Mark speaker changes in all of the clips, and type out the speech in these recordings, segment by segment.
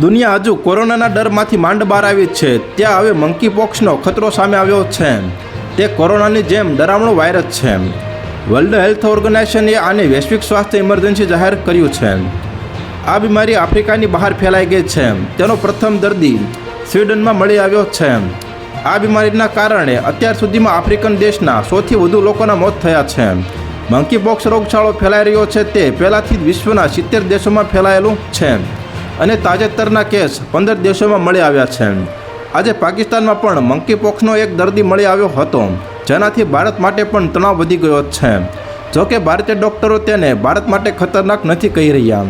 Speaker 1: દુનિયા હજુ કોરોનાના ડરમાંથી માંડ બહાર આવી છે. ત્યાં હવે મંકી પોક્સનો ખતરો સામે આવ્યો છે. તે કોરોનાની જેમ ડરામણો વાયરસ છે. વર્લ્ડ હેલ્થ ઓર્ગેનાઇઝેશને આને વૈશ્વિક સ્વાસ્થ્ય ઇમરજન્સી જાહેર કર્યું છે. આ બીમારી આફ્રિકાની બહાર ફેલાઈ ગઈ છે. તેનો પ્રથમ દર્દી સ્વીડનમાં મળી આવ્યો છે. આ બીમારીના કારણે અત્યાર સુધીમાં આફ્રિકન દેશના સૌથી વધુ લોકોના મોત થયા છે. મંકી પોક્સ રોગચાળો ફેલાઈ રહ્યો છે તે પહેલાંથી જ વિશ્વના સિત્તેર દેશોમાં ફેલાયેલું છે. અને તાજેતરના કેસ પંદર દેશોમાં મળી આવ્યા છે. આજે પાકિસ્તાનમાં પણ મંકી પોક્સનો એક દર્દી મળી આવ્યો હતો, જેનાથી ભારત માટે પણ તણાવ વધી ગયો છે. જોકે ભારતીય ડોક્ટરો તેને ભારત માટે ખતરનાક નથી કહી રહ્યા.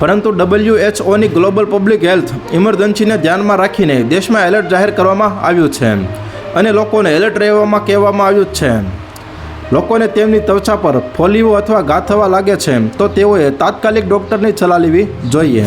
Speaker 1: પરંતુ ડબલ્યુએચઓની ગ્લોબલ પબ્લિક હેલ્થ ઇમરજન્સીને ધ્યાનમાં રાખીને દેશમાં એલર્ટ જાહેર કરવામાં આવ્યું છે અને લોકોને એલર્ટ રહેવામાં કહેવામાં આવ્યું છે. લોકોને તેમની ત્વચા પર ફોલીઓ અથવા ઘા થવા લાગે છે, તો તેઓએ તાત્કાલિક ડૉક્ટરની સલાહ લેવી જોઈએ.